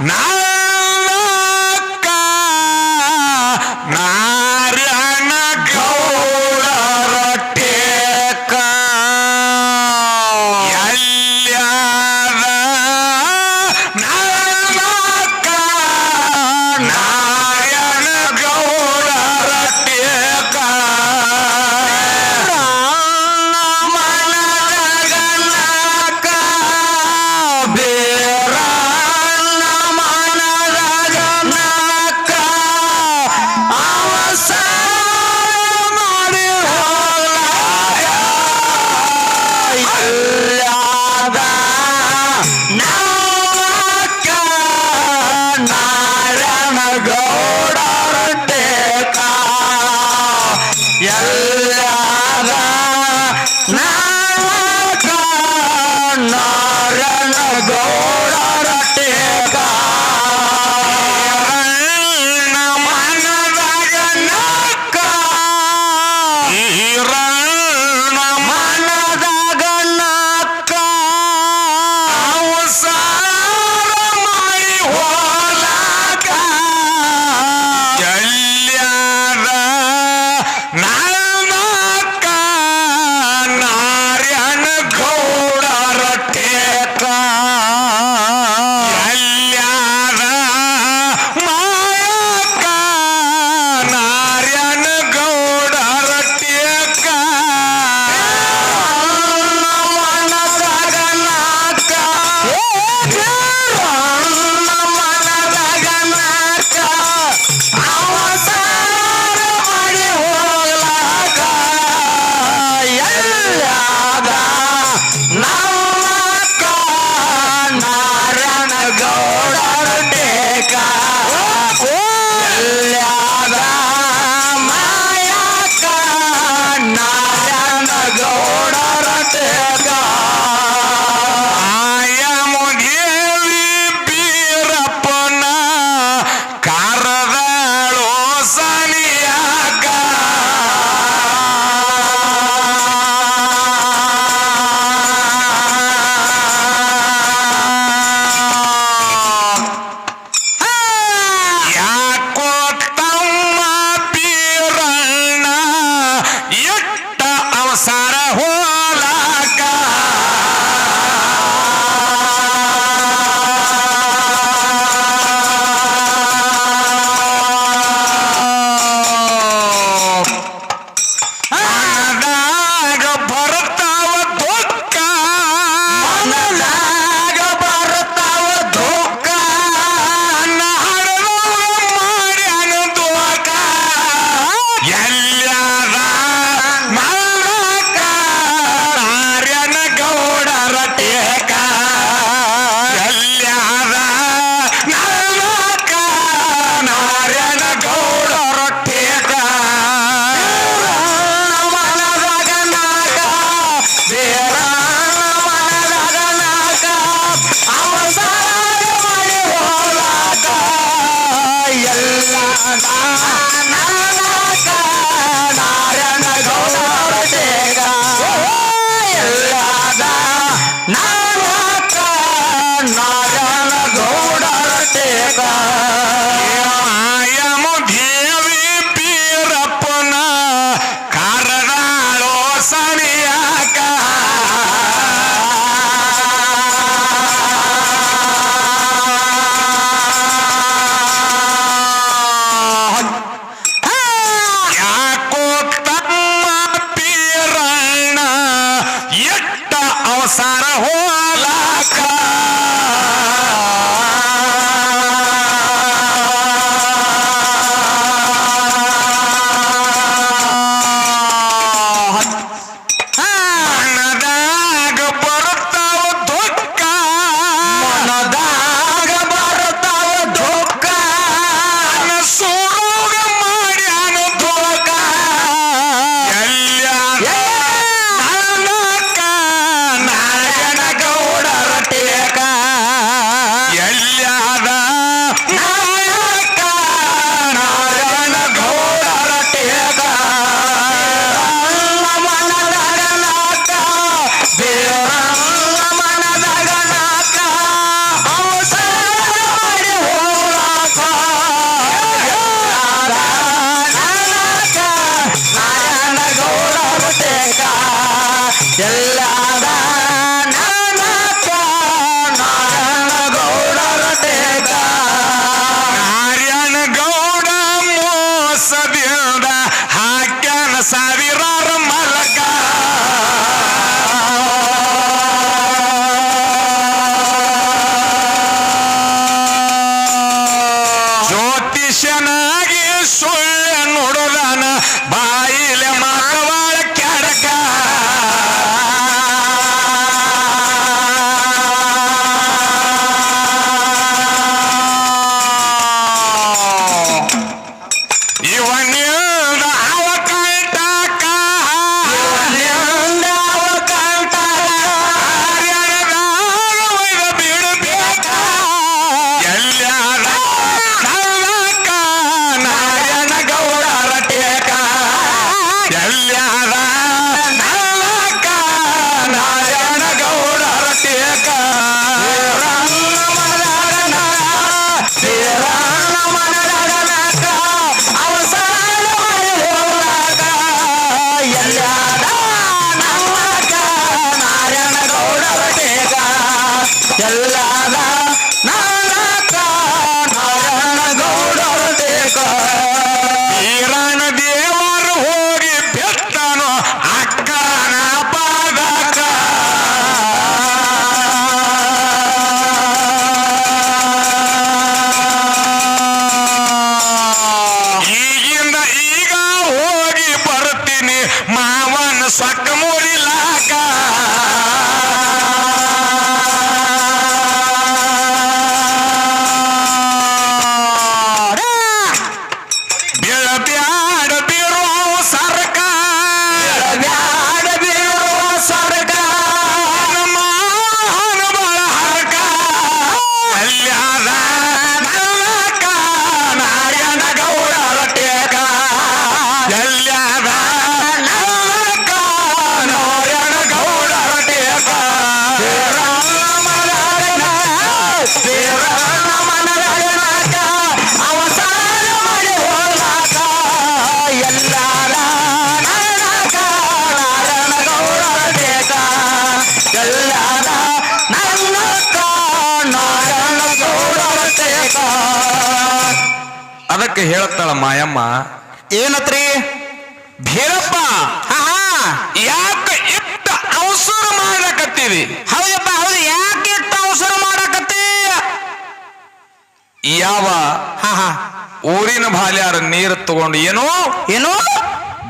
ನಾಲ್ಕ ಅದಕ್ಕೆ ಹೇಳುತ್ತಾಳ ಮಾಯಮ್ಮ? ಏನತ್ರಿ? ಭೀರಪ್ಪ ಯಾಕೆ ಇಟ್ಟ ಅವಸರ ಮಾಡಕತ್ತೀವಿ ಹೌದಪ್ಪ ಹೌದು. ಯಾಕೆ ಇಟ್ಟ ಅವಸರ ಮಾಡಕತ್ತಿ? ಯಾವ ಊರಿನ ಬಾಲ್ಯಾರ ನೀರು ತಗೊಂಡು ಏನು ಏನು?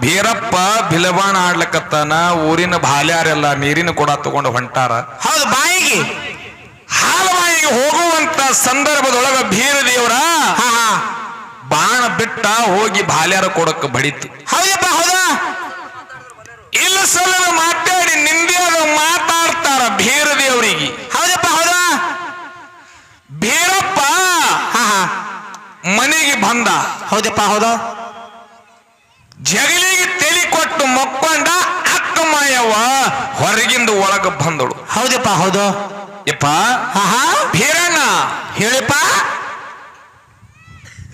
ಭೀರಪ್ಪ ಬಿಲಬಾಣ ಆಡ್ಲಕತ್ತಾನ ಊರಿನ ಬಾಲ್ಯಾರೆಲ್ಲ ನೀರಿನ ಕೂಡ ತಗೊಂಡು ಹೊಂಟಾರ. ಹೌದು ಬಾಯಿಗೆ. ಹಾಲು ಬಾಯಿಗೆ ಹೋಗುವಂತ ಸಂದರ್ಭದೊಳಗ ಭೀರ ದೇವರ ಹಾ. ಬಾಣ ಬಿಟ್ಟ ಹೋಗಿ ಬಾಲ್ಯಾರ ಕೊಡಕ್ಕೆ ಬಡಿತು. ಹೌದಪ್ಪ ಹೌದಾ? ಇಲ್ಲ ಮಾತಾಡಿ ನಿಂದ್ಯಾದ ಮಾತಾಡ್ತಾರ ಭೀರ ದೇವರಿಗೆ ಹೌದಪ್ಪ ಹೌದಾ? ಭೀರಪ್ಪ ಮನೆಗೆ ಬಂದ. ಹೌದಪ್ಪ ಹೌದಾ? ಜಗಲಿಗೆ ತೆಲಿ ಕೊಟ್ಟು ಮಕ್ಕೊಂಡ ಅಕ್ಕ ಮಾಯವ್ವ ಹೊರಗಿಂದ ಒಳಗ ಬಂದಳು. ಹೌದಪ್ಪ ಹೌದು. ಯಪ್ಪ ಹಾ ಹಾ. ಭೀರಣ್ಣ. ಹೇಳಿಪ್ಪ.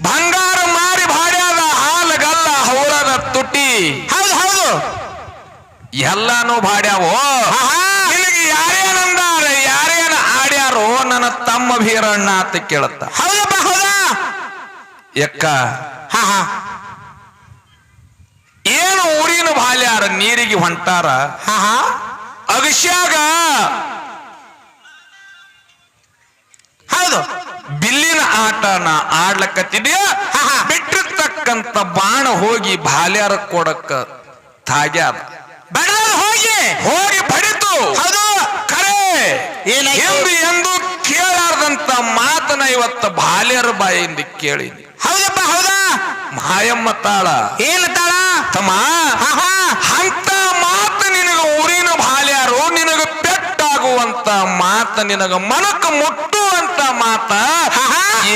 ಬಂಗಾರ ಮಾರಿ ಭಾಡ್ಯಾದ ಹಾಲಗಲ್ಲ ಹವಳದ ತುಟಿ. ಹೌದು ಹೌದು. ಎಲ್ಲಾನು ಭಾಡ್ಯಾವೋ? ನಿನಗೆ ಯಾರೇನಂದಾರ ಯಾರೇನ ಆಡ್ಯಾರೋ ನನ್ನ ತಮ್ಮ ಭೀರಣ್ಣ ಅಂತ ಕೇಳುತ್ತ. ಹೌದಪ್ಪ ಹೌದಾ? ಎಕ್ಕ? ಏನು ಊರಿನ ಬಾಲ್ಯಾರ ನೀರಿಗೆ ಹೊಂಟಾರ? ಅಗಶ್ಯಾಗ ಹೌದು. ಬಿಲ್ಲಿನ ಆಟನ ಆಡ್ಲಕತ್ತಿದ್ಯಾ. ಬಿಟ್ಟಿರ್ತಕ್ಕಂತ ಬಾಣ ಹೋಗಿ ಬಾಲ್ಯಾರ ಕೊಡಕ್ಕ ತಾಗ್ಯಾದ. ಹೋಗಿ. ಹೋಗಿ ಬಡಿತು ಹೌದು. ಕರೆ? ಎಂದು ಎಂದು ಕೇಳಾರ್ದಂತ ಮಾತನ ಇವತ್ತ ಬಾಲ್ಯರ ಬಾಯಿಂದ ಕೇಳಿ ಹೌದಪ್ಪ ಹೌದಾ? ಮಾಯಮ್ಮ ತಾಳ. ಏನು ತಾಳ? ತಮ್ಮ ಹಾ ಹಾ ಅಂತ ಮಾತು ನಿನಗ ಊರಿನ ಬಾಲ್ಯಾರು ನಿನಗ ಪೆಟ್ಟಾಗುವಂತ ಮಾತ ನಿನಗ ಮನಕ್ಕೆ ಮುಟ್ಟುವಂತ ಮಾತ.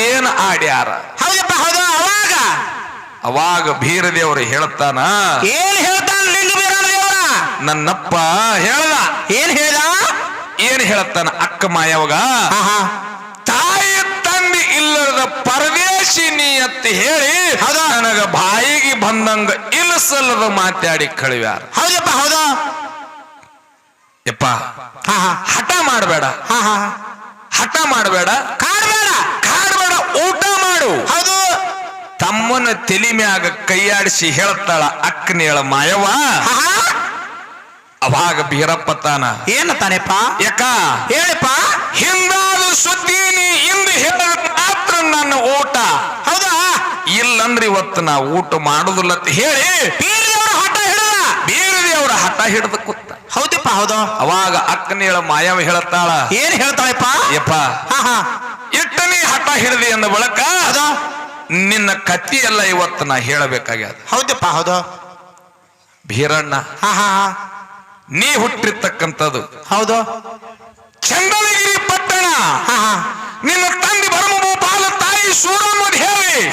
ಏನ್ ಆಡ್ಯಾರ? ಹೌದಪ್ಪ ಹೌದು ಅವಾಗ. ಅವಾಗ ಭೀರದೇವರು ಹೇಳ್ತಾನ ಏನ್ ಹೇಳ್ತಾನ ನನ್ನಪ್ಪ ಹೇಳ್ದ. ಏನ್ ಹೇಳ ಏನ್ ಹೇಳ್ತಾನ ಅಕ್ಕ ಮಾಯವಾಗ ತಾಯಿ ತಂದೆ ಇಲ್ಲದ ಪರದೇಶಿ ಅಂತ ಹೇಳಿ? ನನಗ ಬಾಯಿಗೆ ಬಂದಂಗ ಇಲ್ಲಸಲ್ಲದ ಮಾತಾಡಿ ಕಳಿವ್ಯಾರ. ಹೌದಪ್ಪ ಹೌದಾ. ಯಪ್ಪ. ಹಾ ಹಾ. ಹಠ ಮಾಡಬೇಡ. ಹಾ ಹಾ ಹಠ ಮಾಡಬೇಡ. ಕಾಡಬೇಡ. ಕಾಡಬೇಡ. ಊಟ ಮಾಡು. ಹೌದು. ತಮ್ಮನ ತಲಿ ಮ್ಯಾಗ ಕೈಯಾಡಿಸಿ ಹೇಳ್ತಾಳ ಅಕ್ಕನೇಳ ಮಾಯವ ಅವಾಗ ಬೀರಪ್ಪ ತಾನ ಏನು ತಾನೆಪ್ಪ? ಯಾಕ? ಹೇಳಿಪ್ಪ. ಹಿಂದಾದ ಸುದ್ದಿ ಇಂದು ಹೇಳಿದ ಮಾತ್ರ ನನ್ನ ಊಟ. ಹೌದಾ? ಇಲ್ಲಂದ್ರೆ ಇವತ್ತು ನಾ ಊಟ ಮಾಡುದಿಲ್ಲ ಅಂತ ಹೇಳಿ ಬೀರದೇವರ ಹಠ ಹಿಡಿದ. ಬೀರದೇವರ ಹಠ ಹಿಡಿದ ಕೂತ. ಹೌದು. ಅವಾಗ ಅಕ್ಕನೇಳ ಮಾಯವ ಹೇಳತ್ತಾಳ ಏನ್ ಹೇಳ್ತಾಳಪ್ಪ? ಯಪ್ಪ ಹಾ ಹಾ. ಇಟ್ಟನಿ ಹಠ ಹಿಡಿದಿ ಅಂದ ಬಳಕ ನಿನ್ನ ಕತ್ತಿ ಎಲ್ಲ ಇವತ್ತು ನಾ ಹೇಳಬೇಕಾಗ್ಯದ. ಹೌದಪ್ಪ ಹೌದು. ಭೀರಣ್ಣ ನೀ ಹುಟ್ಟಿರ್ತಕ್ಕಂಥದ್ದು. ಹೌದು. ಚಂದನಗಿರಿ ಪಟ್ಟಣ. ನಿನ್ನ ತಂದೆ ಭರಮಭೂಪಾಲ ತಾಯಿ ಸೂರಮ್ಮ ಹೇಳಿ.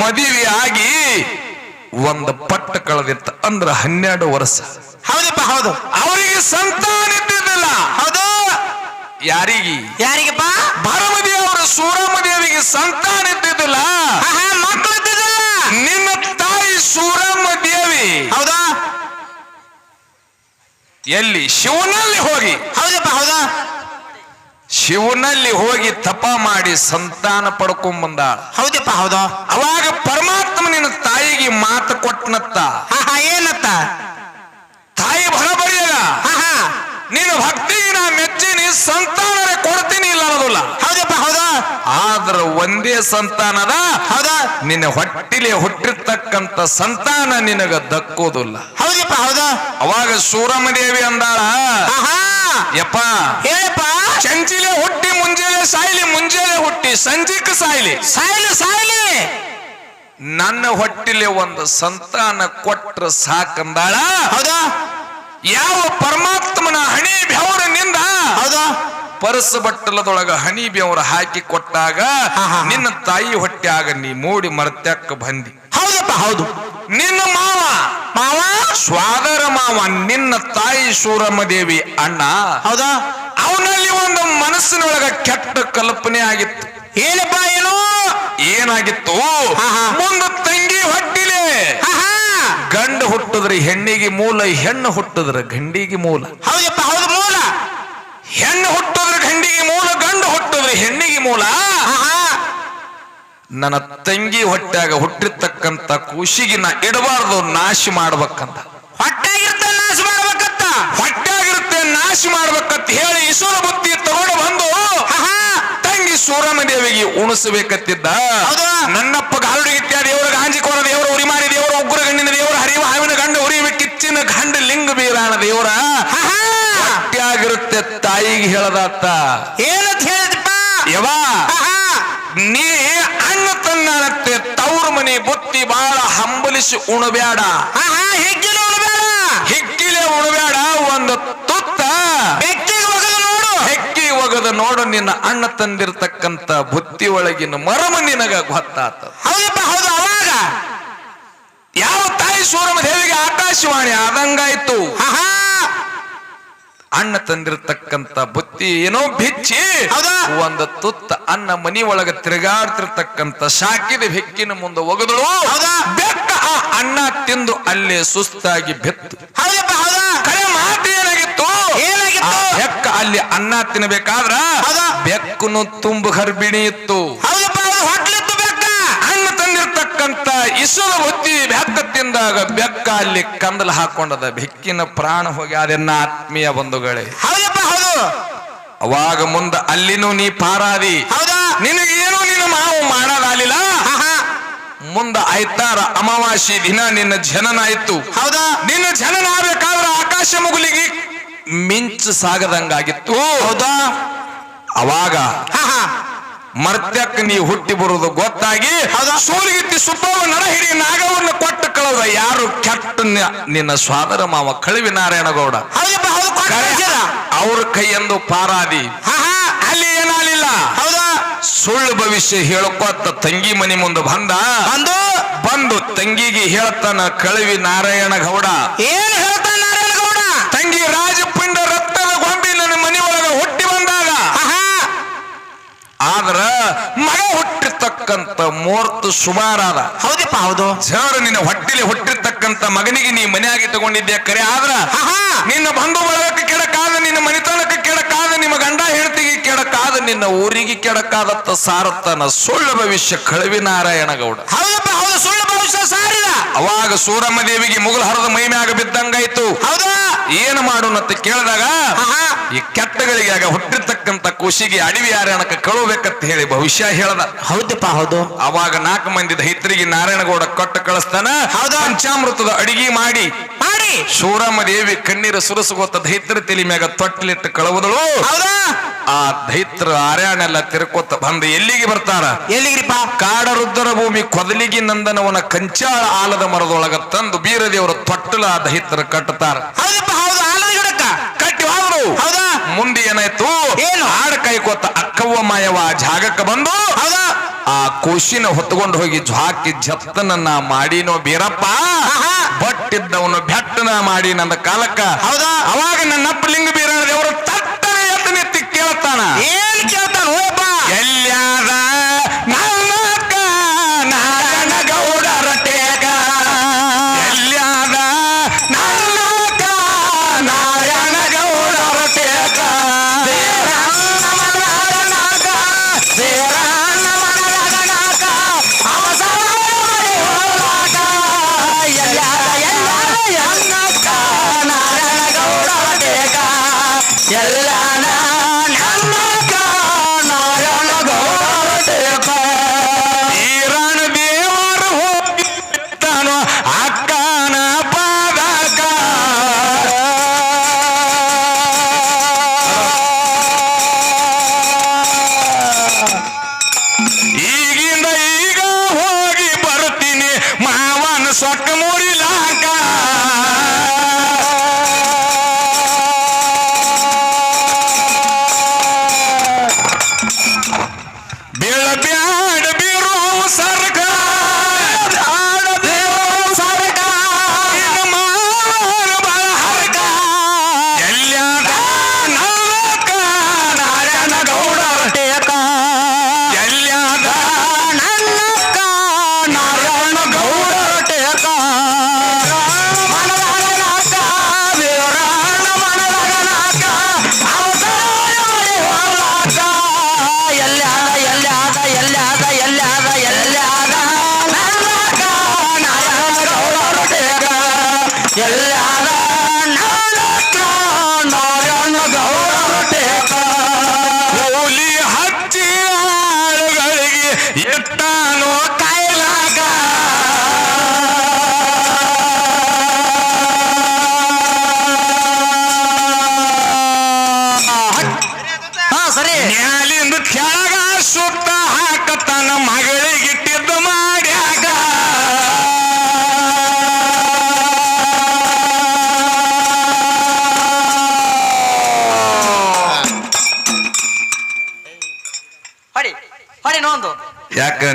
ಮದುವೆ ಆಗಿ ಒಂದು ಪಟ್ಟ ಕಳೆದಿತ್ತ ಅಂದ್ರ ಹನ್ನೆರಡು ವರ್ಷ. ಹೌದಪ್ಪ ಹೌದು. ಅವರಿಗೆ ಸಂತಾನ ಇದ್ದಿದ್ದಿಲ್ಲ. ಹೌದು. ಯಾರಿಗೆ? ಯಾರಿಗಪ್ಪ? ಭರಮದೇವರ ಸೂರಮ್ಮ ದೇವಿಗೆ ಸಂತಾನ ಇದ್ದಿದ್ದಿಲ್ಲ. ಹಾ ಮಕ್ಕಳು ಇದ್ದಿದ್ದಿಲ್ಲ. ನಿನ್ನ ತಾಯಿ ಸೂರಮ್ಮ ದೇವಿ ಹೌದಾ? ಎಲ್ಲಿ? ಶಿವನಲ್ಲಿ ಹೋಗಿ. ಹೌದಪ್ಪ ಹೌದಾ? ಶಿವನಲ್ಲಿ ಹೋಗಿ ತಪ ಮಾಡಿ ಸಂತಾನ ಪಡ್ಕೊಂಡ್ ಬಂದ ಹೌದಪ್ಪ ಹೌದಾ? ಅವಾಗ ಪರಮಾತ್ಮ ತಾಯಿಗೆ ಮಾತು ಕೊಟ್ಟನತ್ತ. ಏನತ್ತ? ತಾಯಿ ಬಹಳ ಬರೆಯಲ್ಲ. ನೀನು ಭಕ್ತಿ ಭಕ್ತಿಗೆ ನಾ ಮೆಚ್ಚಿನಿ ಸಂತಾನ ಕೊಡ್ತೀನಿ ಇಲ್ಲ ಅನ್ನೋದಿಲ್ಲ. ಹೌದಪ್ಪ ಹೌದಾ. ಆದ್ರ ಒಂದೇ ಸಂತಾನದ ಹೌದಾ. ನಿನ್ನ ಹೊಟ್ಟಿಲೆ ಹುಟ್ಟಿರ್ತಕ್ಕಂತ ಸಂತಾನ ನಿನಗ ದಕ್ಕೋದಿಲ್ಲ. ಹೌದಪ್ಪ ಹೌದ. ಅವಾಗ ಸೂರಮ್ಮ ದೇವಿ ಅಂದಾಳ ಯಪ್ಪ. ಹೇಳಪ್ಪ. ಚಂಚಿಲೆ ಹುಟ್ಟಿ ಮುಂಜಾನೆ ಸಾಯ್ಲಿ ಮುಂಜಾನೆ ಹುಟ್ಟಿ ಸಂಜಿಕ್ ಸಾಯ್ಲಿ. ಸಾಯ್ಲಿ ಸಾಯ್ಲಿ. ನನ್ನ ಹೊಟ್ಟಿಲೆ ಒಂದು ಸಂತಾನ ಕೊಟ್ರ ಸಾಕಂದಾಳ? ಹೌದಾ? ಯಾವ ಪರಮಾತ್ಮನ ಹಣಿ ಬೆವರಿನಿಂದ ಹೌದಾ? ಪರಸ ಬಟ್ಟಲದೊಳಗ ಹಣಿ ಬೆವರ ಹಾಕಿ ಕೊಟ್ಟಾಗ. ನಿನ್ನ ತಾಯಿ ಹೊಟ್ಟೆಯಾಗ ನೀ ಮೂಡಿ ಮರತ್ಯಕ್ಕ ಬಂದಿ. ಹೌದಪ್ಪ ಹೌದು. ನಿನ್ನ ಮಾವ. ಮಾವ? ಸ್ವಾದರ ಮಾವ ನಿನ್ನ ತಾಯಿ ಸೂರಮ್ಮ ದೇವಿ ಅಣ್ಣ. ಹೌದಾ? ಅವನಲ್ಲಿ ಒಂದು ಮನಸ್ಸಿನೊಳಗ ಕೆಟ್ಟ ಕಲ್ಪನೆ ಆಗಿತ್ತು. ಏನಪ್ಪ ಏನು? ಏನಾಗಿತ್ತು. ಮುಂದ ತಂಗಿ ಹೊಟ್ಟಿಲೆ. ಗಂಡು ಹುಟ್ಟಿದ್ರೆ ಹೆಣ್ಣಿಗೆ ಮೂಲ ಹೆಣ್ಣು ಹುಟ್ಟಿದ್ರೆ ಗಂಡಿಗೆ ಮೂಲ. ಹೌದಪ್ಪ ಹೌದು ಮೂಲ. ಹೆಣ್ಣು ಹುಟ್ಟಿದ್ರೆ ಗಂಡಿಗೆ ಮೂಲ ಗಂಡ ಹುಟ್ಟಿದ್ರೆ ಹೆಣ್ಣಿಗೆ ಮೂಲ. ನನ್ನ ತಂಗಿ ಹೊಟ್ಟ್ಯಾಗ ಹುಟ್ಟಿರ್ತಕ್ಕಂತ ಕೂಸಿಗೆ ನಾ ಇಡಬಾರ್ದು ನಾಶ ಮಾಡ್ಬೇಕಂತ. ಹೊಟ್ಟಾಗಿರ್ತ ನಾಶ ಮಾಡ್ಬೇಕತ್ತ ಹೊಟ್ಟ್ಯಾಗಿರುತ್ತೆ ನಾಶ ಮಾಡ್ಬೇಕಂತ ಹೇಳಿ ಈಶ್ವರ ಬುದ್ಧಿ ತಗೊಂಡು ಬಂದು ಆಹಾ ಸೂರಮ ದೇವಿಗೆ ಉಣಿಸಬೇಕತ್ತಿದ್ದ. ನನ್ನಪ್ಪ ಗಾರುಡಿಗಿತ್ಯ ದೇವರ ಗಾಂಜಿಕೋರ ದೇವರ ಉರಿಮಾರಿ ದೇವರ ಉಗ್ರ ಗಂಡಿನ ದೇವರ ಹರಿವ ಹಾವಿನ ಗಂಡ ಉರಿಯುವ ಕಿಚ್ಚಿನ ಗಂಡ ಲಿಂಗ ಬೀರಾಣ ದೇವರ. ಆಹಾ ಹೊಟ್ಟ್ಯಾಗಿರುತ್ತೆ ತಾಯಿಗೆ ಹೇಳದಾತ. ಏನಂತ ಹೇಳಿದಪ್ಪ ಯವಾ ನೀ ಅಣ್ಣ ತನ್ನತ್ತೆ ತವ್ರ ಮನೆ ಬುತ್ತಿ ಬಾಳ ಹಂಬಲಿಸಿ ಉಣಬೇಡ. ಹೆಜ್ಜೆ ನೋಡಬೇಡ ಹಿಕ್ಕಿಲೆ ಉಣಬೇಡ ಒಂದು ತುತ್ತ ಬೆಕ್ಕಿಗೆ ಒಗದು ನೋಡು ಹೆಕ್ಕಿ ನೋಡು ನಿನ್ನ ಅಣ್ಣ ತಂದಿರತಕ್ಕಂತ ಬುತ್ತಿ ಒಳಗಿನ ಮರಮ ನಿನಗ ಗೊತ್ತಾತ ಹೌದಪ್ಪ ಹೌದು ಅವಾಗ. ಯಾವ ತಾಯಿ ಸೂರಮ ದೇವಿಗೆ ಆಕಾಶವಾಣಿ ಆದಂಗಾಯ್ತು ಅಣ್ಣ ತಂದಿರತಕ್ಕಂತ ಬುತ್ತಿ ಏನೋ ಬಿಚ್ಚಿ? ಒಂದು ತುತ್ತ ಅನ್ನ ಮನಿ ಒಳಗ ತಿರುಗಾಡ್ತಿರ್ತಕ್ಕಂತ ಶಾಕಿದ ಬೆಕ್ಕಿನ ಮುಂದೆ ಒಗದಳು? ಬೆಕ್ಕ ಆ ಅನ್ನ ತಿಂದು ಅಲ್ಲೇ ಸುಸ್ತಾಗಿ ಬೆತ್ತು. ಕರೆ ಮಾತು ಏನಾಗಿತ್ತು? ಏನಾಗಿತ್ತು? ಅಲ್ಲಿ ಅನ್ನ ತಿನ್ಬೇಕಾದ್ರ? ಬೆಕ್ಕನು ತುಂಬ ಗರ್ಭಿಣಿ ಇತ್ತು. ಅನ್ನ ತಂದಿರ್ತಕ್ಕಂತ ಇಸುರ ಹೊತ್ತಿ ಬೆಕ್ಕ ತಿಂದಾಗ ಬೆಕ್ಕ ಅಲ್ಲಿ ಕಂದಲ ಹಾಕೊಂಡದ. ಬೆಕ್ಕಿನ ಪ್ರಾಣ ಹೋಗಿ ಅದನ್ನ ಆತ್ಮೀಯ ಬಂಧುಗಳೇ. ಅವಾಗ ಮುಂದ ಅಲ್ಲಿನೂ ನೀ ಪಾರಾದಿ. ಹೌದಾ? ನಿನಗೇನು ನಿನ್ನ ಮಾವು ಮಾಡೋದಾಲಿಲ್ಲ ಆಹಾ ಮುಂದ ಆಯ್ತಾರ ಅಮಾವಾಸಿ ದಿನ ನಿನ್ನ ಜನನ ಆಯ್ತು. ಹೌದಾ? ನಿನ್ನ ಜನನ ಆಗ್ಬೇಕಾದ್ರ ಆಕಾಶ ಮುಗುಲಿಗೆ ಮಿಂಚು ಸಾಗದಂಗಾಗಿತ್ತು. ಹೌದಾ? ಅವಾಗ ಮರ್ತ್ಯಕ್ಕೆ ನೀ ಹುಟ್ಟಿ ಬರುವುದು ಗೊತ್ತಾಗಿ ಸೂರಿಗಿತ್ತಿ ಸುಬ್ಬವ ನಾಗವನ್ನು ಹಿಡಿ ನಾಗವನ್ನ ಕೊಟ್ಟ ಕಳದ ಯಾರು ಕೆಟ್ಟ ನಿನ್ನ ಸ್ವಾದರ ಮಾವ ಕಳವಿ ನಾರಾಯಣಗೌಡ. ಅವ್ರ ಕೈಯಂದು ಪಾರಾದಿ. ಅಲ್ಲಿ ಏನಾಗಲಿಲ್ಲ? ಹೌದಾ. ಸುಳ್ಳು ಭವಿಷ್ಯ ಹೇಳ್ಕೊತ ತಂಗಿ ಮನಿ ಮುಂದೆ ಬಂದ. ಬಂದು? ಬಂದು ತಂಗಿಗೆ ಹೇಳ್ತಾನ ಕಳವಿ ನಾರಾಯಣ ಗೌಡ. ಏನ್ ಹೇಳ್ತಾನ ನಾರಾಯಣಗೌಡ ತಂಗಿ ರಾಜಪಿಂಡ ರಕ್ತದ ಗೊಂಬಿ ನನ್ನ ಮನಿ ಒಳಗ ಹುಟ್ಟಿ ಬಂದಾಗ ಆಹಾ ಆದ್ರ ಮಗ ಹುಟ್ಟಿರ್ತಕ್ಕಂತ ಮೂರ್ತ ಸುಮಾರಾದ ಹೌದಪ್ಪ ಹೌದು. ಸರ್ ನಿನ್ನ ಹೊಟ್ಟಿಲಿ ಹುಟ್ಟಿರ್ತಕ್ಕಂತ ಮಗನಿಗೆ ನೀ ಮನೆಯಾಗಿ ತಗೊಂಡಿದ್ದೆ ಕರೆ ಆದ್ರ ನಿನ್ನ ಬಂಧು ಬಳಗಕ್ಕೆ ಕೆಡಕಾದ ನಿನ್ನ ಮನೆತನಕ್ಕೆ ಕೆಡಕಾದ ನಿಮ್ಮ ಗಂಡ ಹೆಂಡತಿಗೆ ಕೆಡಕಾದ ನಿನ್ನ ಊರಿಗೆ ಕೆಡಕಾದತ್ತ ಸಾರತ್ತನ ಸುಳ್ಳು ಭವಿಷ್ಯ ಕಳವಿ ನಾರಾಯಣ ಗೌಡ ಹೌದಪ್ಪ ಹೌದು ಸುಳ್ಳು ಅವಾಗ ಸೂರಮ್ಮ ದೇವಿಗೆ ಮುಗುಲ್ ಹರದ ಮೈ ಮ್ಯಾಗ ಬಿದ್ದಂಗಾಯ್ತು. ಹೌದಾ? ಏನು ಮಾಡೋಣಂತ ಕೇಳಿದಾಗ ಈ ಕೆಟ್ಟಗಳಿಗೆ ಆಗ ಹುಟ್ಟಿರ್ತಕ್ಕಂತ ಖುಷಿಗೆ ಅಡವಿ ಯಾರ್ಯಾಣಕ್ಕೆ ಕಳುಬೇಕಂತ ಹೇಳಿ ಭವಿಷ್ಯ ಹೇಳದ. ಹೌದಪ್ಪ ಹೌದು. ಅವಾಗ ನಾಲ್ಕು ಮಂದಿ ದೈತ್ರಿಗೆ ನಾರಾಯಣಗೌಡ ಕೊಟ್ಟು ಕಳಿಸ್ತಾನ. ಹೌದಾ? ಪಂಚಾಮೃತದ ಅಡಿಗೆ ಮಾಡಿ. ಮಾಡಿ. ಸೂರಮ್ಮ ದೇವಿ ಕಣ್ಣೀರು ಸುರಸುಗೋತ ದೈತ್ರ ತಲೆ ಮ್ಯಾಗ ತೊಟ್ಟಲಿಟ್ಟು ಕಳುವುದಳು. ಆ ದೈತ್ರ ಆರ್ಯಾಣೆಲ್ಲ ತಿರ್ಕೋತ ಬಂದು ಎಲ್ಲಿಗೆ ಬರ್ತಾರ ಎಲ್ಲಿಗ್ರಿಪ್ಪ? ಕಾಡ ರುದ್ರ ಭೂಮಿ ಕೊದಲಿಗಿ ನಂದನವನ ಕಂಚಾಳ ಆಲದ ಮರದೊಳಗ ತಂದು ಬೀರದೇವರು ತೊಟ್ಟಲ ಆ ದೈತ್ರ ಕಟ್ಟುತ್ತಾರ. ಗಿಡಕ್ಕ. ಕಟ್ಟಿ ಹೋದ್ರು. ಹೌದಾ? ಮುಂದೆ ಏನಾಯ್ತು? ಏನು? ಆಡ ಕೈಕೋತ ಅಕ್ಕವ್ವ ಮಾಯವ ಆ ಜಾಗಕ್ಕೆ ಬಂದು ಹೌದಾ? ಆ ಕೋಶಿನ ಹೊತ್ಕೊಂಡು ಹೋಗಿ ಜ್ವಾಕಿ ಜತ್ತನನ್ನ ಮಾಡಿನೋ ಬೀರಪ್ಪ. ಬಟ್ಟಿದ್ದವನು ಬೆಟ್ಟನ ಮಾಡಿ ನನ್ನ ಕಾಲಕ್ಕ. ಹೌದಾ? ಅವಾಗ ನನ್ನಪ್ಪ ಲಿಂಗ ಬೀರ ಬೀಳಬಿ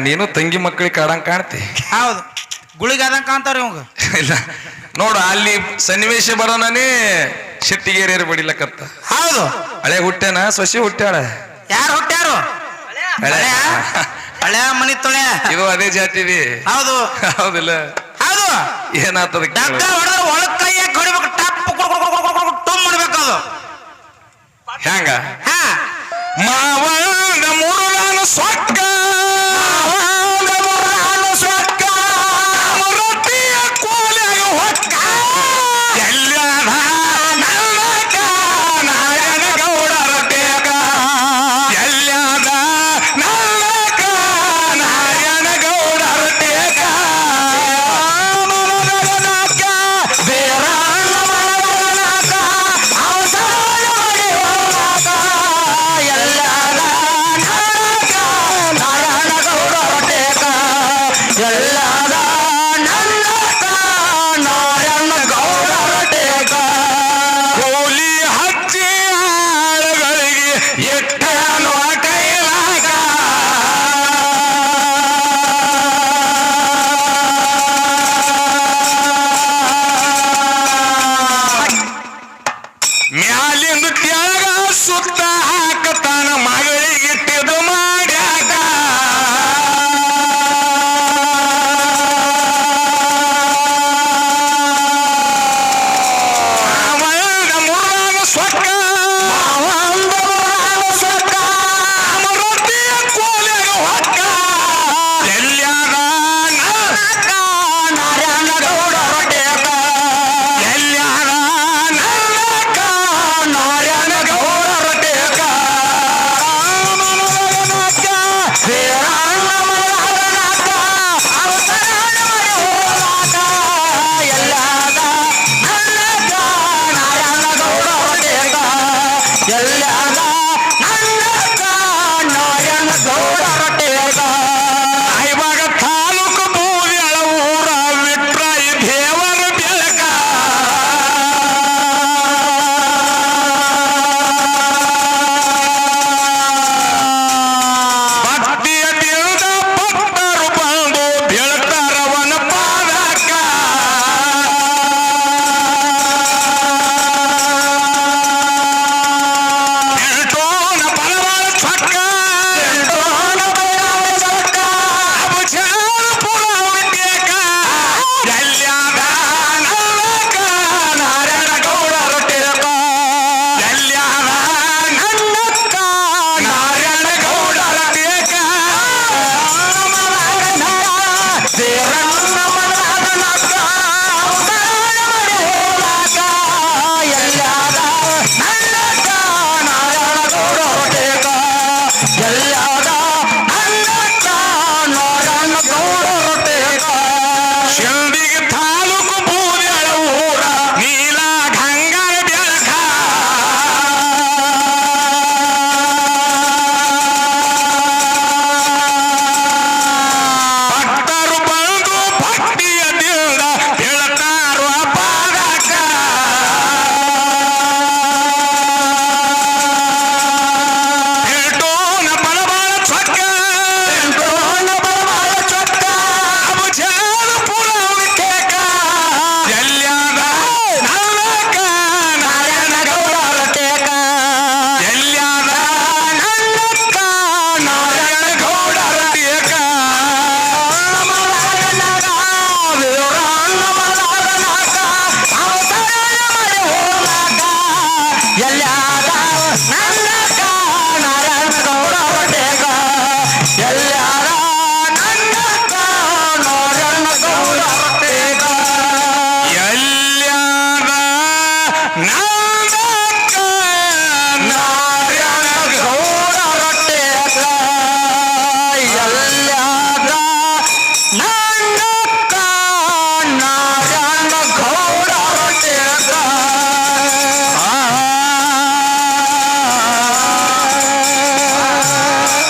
ನೀನು ತಂಗಿ ಮಕ್ಕಳಿಗೆ ಕಾಡಂಗ್ ಕಾಣ್ತಿ? ಹೌದು. ಗುಳಿಗಾದಂಗ ಕಾಣ್ತಾರ ಇವಂಗ. ಇಲ್ಲ. ನೋಡು ಅಲ್ಲಿ ಸನ್ನಿವೇಶ ಬರೋಣನೇ ಶೆಟ್ಟಿಗೇರಿಯರು ಬಡಿಲಕತ್ತ. ಹೌದು. ಹಳೆ ಹುಟ್ಟೆನ? ಸೊಸಿ ಹುಟ್ಟ್ಯಾಳ? ಯಾರು ಹುಟ್ಟ್ಯಾರು? ಹಳೆ. ಮನಿ ತೊಳೆ. ಇದು ಅದೇ ಜಾತಿದಿ ಹೌದು. ಹೌದಿಲ್ಲ. ಹೌದು. ಏನಾತದ ಡಗ್ಗ ಹೊಡೆದ್ರೆ ಒಳಗ್ ಕೈಯಾಗ ಹೊಡಿಬೇಕು ಟಪ್ ಟುಮ್ ಮಾಡ್ಬೇಕು ಅದು. ಹ್ಯಾಂಗ? ಹಾ. ಮಾವನ ಮೂರು ನಾನು ಸೊಕ್ಕ